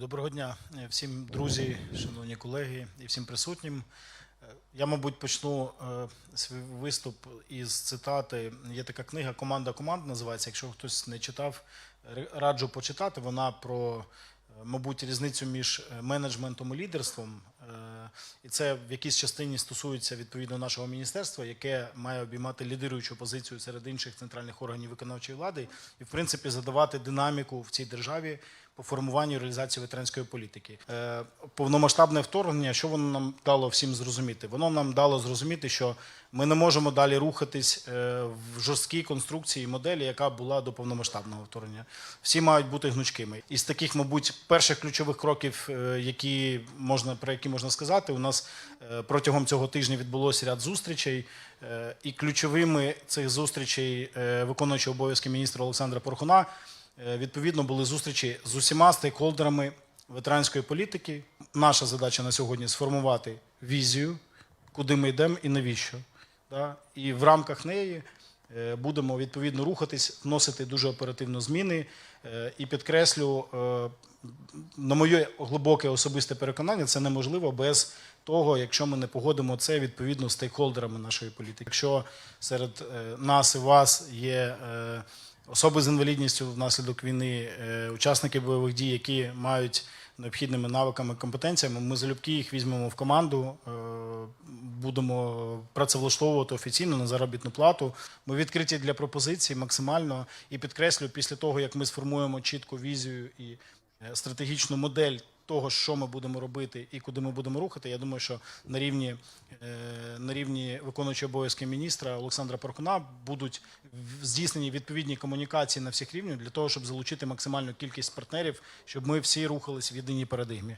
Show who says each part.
Speaker 1: Доброго дня е, всім друзі, шановні колеги і всім присутнім. Е, Я, мабуть, почну е, свій виступ із цитати. Є така книга Команда команд називається. Якщо хтось не читав, раджу почитати. Вона про, мабуть, різницю між менеджментом і лідерством. І це в якійсь частині стосується відповідно нашого міністерства, яке має обіймати лідируючу позицію серед інших центральних органів виконавчої влади і, в принципі, задавати динаміку в цій державі по формуванню і реалізації ветеранської політики. Е, Повномасштабне вторгнення, що воно нам дало всім зрозуміти? Воно нам дало зрозуміти, що ми не можемо далі рухатись е, в жорсткій конструкції моделі, яка була до повномасштабного вторгнення. Всі мають бути гнучкими. Із таких, мабуть, перших ключових кроків, е, які можна про які можна сказати, у нас протягом цього тижня відбулося ряд зустрічей. І ключовими цих зустрічей виконуючого обов'язки міністра Олександра Порхуна Відповідно, були зустрічі з усіма стейкхолдерами ветеранської політики. Наша задача на сьогодні сформувати візію, куди ми йдемо і навіщо. І в рамках неї е, будемо відповідно рухатись, вносити дуже оперативно зміни. Е, І підкреслю, е, на моє глибоке особисте переконання, це неможливо без того, якщо ми не погодимо це відповідно з стейкхолдерами нашої політики. Якщо серед е, нас і вас є е, особи з інвалідністю внаслідок війни, е, учасники бойових дій, які мають необхідними навиками, компетенціями, ми залюбки їх візьмемо в команду, е, будемо працевлаштовувати офіційно на заробітну плату. Ми відкриті для пропозицій максимально і підкреслю, після того як ми сформуємо чітку візію і е, стратегічну модель. Того, що ми будемо робити і куди ми будемо рухати, я думаю, що на рівні, е, на рівні виконуючого обов'язки міністра Олександра Паркуна будуть здійснені відповідні комунікації на всіх рівнях для того, щоб залучити максимальну кількість партнерів, щоб ми всі рухались в єдиній парадигмі.